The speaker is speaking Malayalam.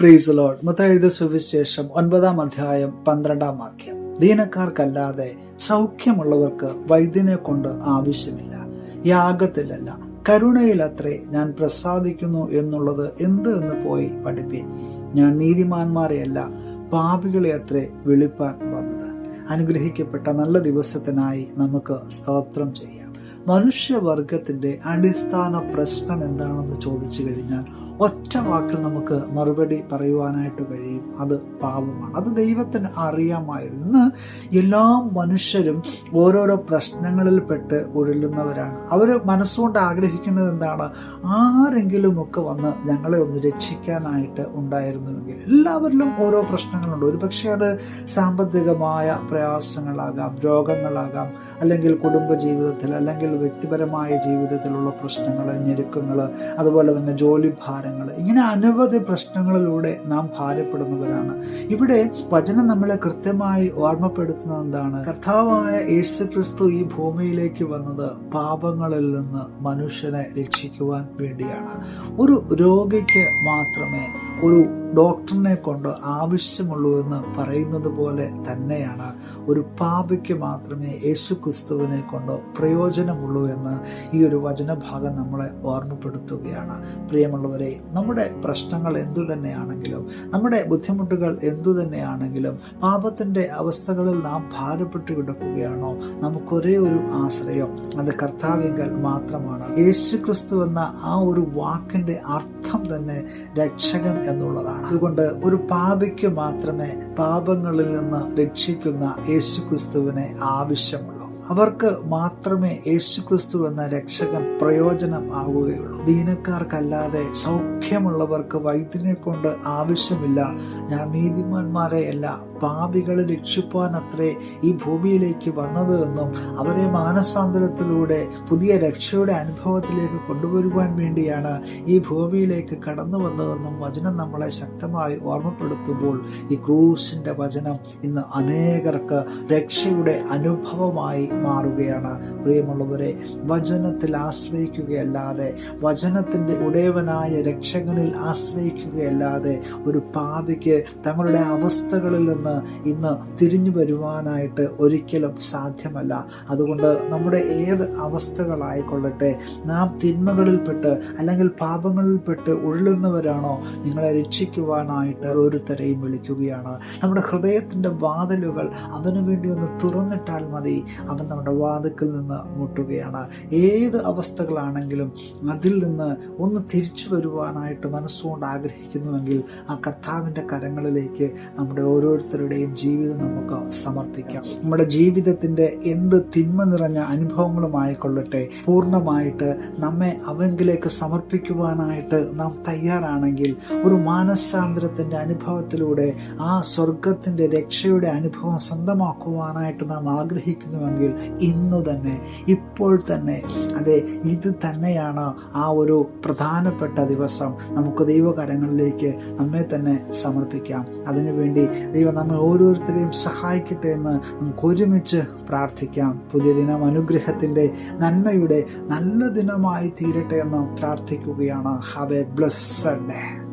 പ്രീസ് ലോഡ് മുത്തെഴുത സുവിശേഷം ഒൻപതാം അധ്യായം പന്ത്രണ്ടാം വാക്യം. ദീനക്കാർക്കല്ലാതെ സൗഖ്യമുള്ളവർക്ക് വൈദ്യനെ കൊണ്ട് ആവശ്യമില്ല. യാഗത്തിലല്ല. കരുണയിലത്രേ ഞാൻ പ്രസാദിക്കുന്നു എന്നുള്ളത് എന്ത് എന്ന് പോയി പഠിപ്പീൻ. ഞാൻ നീതിമാന്മാരെയല്ല പാപികളെ അത്രേ വിളിപ്പാൻ വന്നത്. അനുഗ്രഹിക്കപ്പെട്ട നല്ല ദിവസത്തിനായി നമുക്ക് സ്തോത്രം ചെയ്യാം. മനുഷ്യവർഗത്തിന്റെ അടിസ്ഥാന പ്രശ്നം എന്താണെന്ന് ചോദിച്ചു കഴിഞ്ഞാൽ ഒറ്റ വാക്കിൽ നമുക്ക് മറുപടി പറയുവാനായിട്ട് കഴിയും. അത് പാപമാണ്. അത് ദൈവത്തിന് അറിയാമായിരുന്നു. ഇന്ന് എല്ലാ മനുഷ്യരും ഓരോരോ പ്രശ്നങ്ങളിൽ പെട്ട് ഉഴലുന്നവരാണ് അവർ മനസ്സുകൊണ്ട് ആഗ്രഹിക്കുന്നത് എന്താണ്? ആരെങ്കിലുമൊക്കെ വന്ന് ഞങ്ങളെ ഒന്ന് രക്ഷിക്കാനായിട്ട് ഉണ്ടായിരുന്നുവെങ്കിൽ എല്ലാവരിലും ഓരോ പ്രശ്നങ്ങളുണ്ട്. ഒരു പക്ഷേ അത് സാമ്പത്തികമായ പ്രയാസങ്ങളാകാം രോഗങ്ങളാകാം അല്ലെങ്കിൽ കുടുംബ ജീവിതത്തിൽ അല്ലെങ്കിൽ വ്യക്തിപരമായ ജീവിതത്തിലുള്ള പ്രശ്നങ്ങൾ ഞെരുക്കങ്ങൾ അതുപോലെ തന്നെ ജോലി ഭാരങ്ങൾ ഇങ്ങനെ അനവധി പ്രശ്നങ്ങളിലൂടെ നാം ഭാരപ്പെടുന്നവരാണ്. ഇവിടെ വചനം നമ്മളെ കൃത്യമായി ഓർമ്മപ്പെടുത്തുന്നത് എന്താണ്? കർത്താവായ യേശു ക്രിസ്തു ഈ ഭൂമിയിലേക്ക് വന്നത് പാപങ്ങളിൽ നിന്ന് മനുഷ്യനെ രക്ഷിക്കുവാൻ വേണ്ടിയാണ്. ഒരു രോഗിക്ക് മാത്രമേ ഒരു ഡോക്ടറിനെ കൊണ്ട് ആവശ്യമുള്ളൂ എന്ന് പറയുന്നത് പോലെ തന്നെയാണ് ഒരു പാപിക്ക് മാത്രമേ യേശു ക്രിസ്തുവിനെ കൊണ്ട് പ്രയോജനമുള്ളൂ എന്ന് ഈ ഒരു വചനഭാഗം നമ്മളെ ഓർമ്മപ്പെടുത്തുകയാണ്. പ്രിയമുള്ളവരെ നമ്മുടെ പ്രശ്നങ്ങൾ എന്തു തന്നെയാണെങ്കിലും നമ്മുടെ ബുദ്ധിമുട്ടുകൾ എന്തു തന്നെയാണെങ്കിലും പാപത്തിന്റെ അവസ്ഥകളിൽ നാം ഭാരപ്പെട്ട് കിടക്കുകയാണോ? നമുക്കൊരേ ഒരു ആശ്രയം. അത് കർത്താവിങ്കൽ മാത്രമാണ്. യേശു ക്രിസ്തു എന്ന ആ ഒരു വാക്കിന്റെ അർത്ഥം തന്നെ രക്ഷകൻ എന്നുള്ളതാണ്. അതുകൊണ്ട് ഒരു പാപിക്ക് മാത്രമേ പാപങ്ങളിൽ നിന്ന് രക്ഷിക്കുന്ന യേശു ക്രിസ്തുവിനെ ആവശ്യമുള്ളൂ. അവർക്ക് മാത്രമേ യേശുക്രിസ്തു എന്ന രക്ഷകൻ പ്രയോജനം ആവുകയുള്ളൂ. ദീനക്കാർക്കല്ലാതെ സൗഖ്യമുള്ളവർക്ക് വൈദ്യനെ കൊണ്ട് ആവശ്യമില്ല. ഞാൻ നീതിമാന്മാരെ അല്ല പാപികളെ രക്ഷിപ്പാൻ അത്രേ ഈ ഭൂമിയിലേക്ക് വന്നത് എന്നും അവരെ മാനസാന്തരത്തിലൂടെ പുതിയ രക്ഷയുടെ അനുഭവത്തിലേക്ക് കൊണ്ടുവരുവാൻ വേണ്ടിയാണ് ഈ ഭൂമിയിലേക്ക് കടന്നു വന്നതെന്നും വചനം നമ്മളെ ശക്തമായി ഓർമ്മപ്പെടുത്തുമ്പോൾ ഈ ക്രൂസിന്റെ വചനം ഇന്ന് അനേകർക്ക് രക്ഷയുടെ അനുഭവമായി മാറുകയാണ്. പ്രിയമുള്ളവരെ വചനത്തിൽ ആശ്രയിക്കുകയല്ലാതെ വചനത്തിന്റെ ഉടയവനായ രക്ഷകനിൽ ആശ്രയിക്കുകയല്ലാതെ ഒരു പാപിക്ക് തങ്ങളുടെ അവസ്ഥകളിൽ നിന്ന് ഇന്ന് തിരിഞ്ഞു വരുവാനായിട്ട് ഒരിക്കലും സാധ്യമല്ല. അതുകൊണ്ട് നമ്മുടെ ഏത് അവസ്ഥകളായിക്കൊള്ളട്ടെ നാം തിന്മകളിൽപ്പെട്ട് അല്ലെങ്കിൽ പാപങ്ങളിൽപ്പെട്ട് ഉഴലുന്നവരാണോ നിങ്ങളെ രക്ഷിക്കുവാനായിട്ട് ഓരോരുത്തരെയും വിളിക്കുകയാണ്. നമ്മുടെ ഹൃദയത്തിന്റെ വാതിലുകൾ അവന് വേണ്ടി ഒന്ന് തുറന്നിട്ടാൽ മതി. അവൻ നമ്മുടെ വാതുക്കൽ നിന്ന് മുട്ടുകയാണ്. ഏത് അവസ്ഥകളാണെങ്കിലും അതിൽ നിന്ന് ഒന്ന് തിരിച്ചു വരുവാനായിട്ട് മനസ്സുകൊണ്ട് ആഗ്രഹിക്കുന്നുവെങ്കിൽ ആ കർത്താവിന്റെ കരങ്ങളിലേക്ക് നമ്മുടെ ഓരോരുത്തരുടെയും ജീവിതം നമുക്ക് സമർപ്പിക്കാം. നമ്മുടെ ജീവിതത്തിന്റെ എന്ത് തിന്മ നിറഞ്ഞ അനുഭവങ്ങളുമായിക്കൊള്ളട്ടെ. പൂർണമായിട്ട് നമ്മെ അവങ്കിലേക്ക് സമർപ്പിക്കുവാനായിട്ട് നാം തയ്യാറാണെങ്കിൽ ഒരു മാനസാന്തരത്തിന്റെ അനുഭവത്തിലൂടെ ആ സ്വർഗത്തിന്റെ രക്ഷയുടെ അനുഭവം സ്വന്തമാക്കുവാനായിട്ട് നാം ആഗ്രഹിക്കുന്നുവെങ്കിൽ ഇന്നു തന്നെ ഇപ്പോൾ തന്നെ. അതെ ഇത് തന്നെയാണ് ആ ഒരു പ്രധാനപ്പെട്ട ദിവസം. നമുക്ക് ദൈവകരങ്ങളിലേക്ക് നമ്മെ തന്നെ സമർപ്പിക്കാം. അതിനുവേണ്ടി ദൈവം നമ്മെ ഓരോരുത്തരെയും സഹായിക്കട്ടെ എന്ന് നമുക്ക് ഒരുമിച്ച് പ്രാർത്ഥിക്കാം. പുതിയ ദിനം അനുഗ്രഹത്തിന്റെ നന്മയുടെ നല്ല ദിനമായി തീരട്ടെ എന്ന് പ്രാർത്ഥിക്കുകയാണ്. Have A blessed day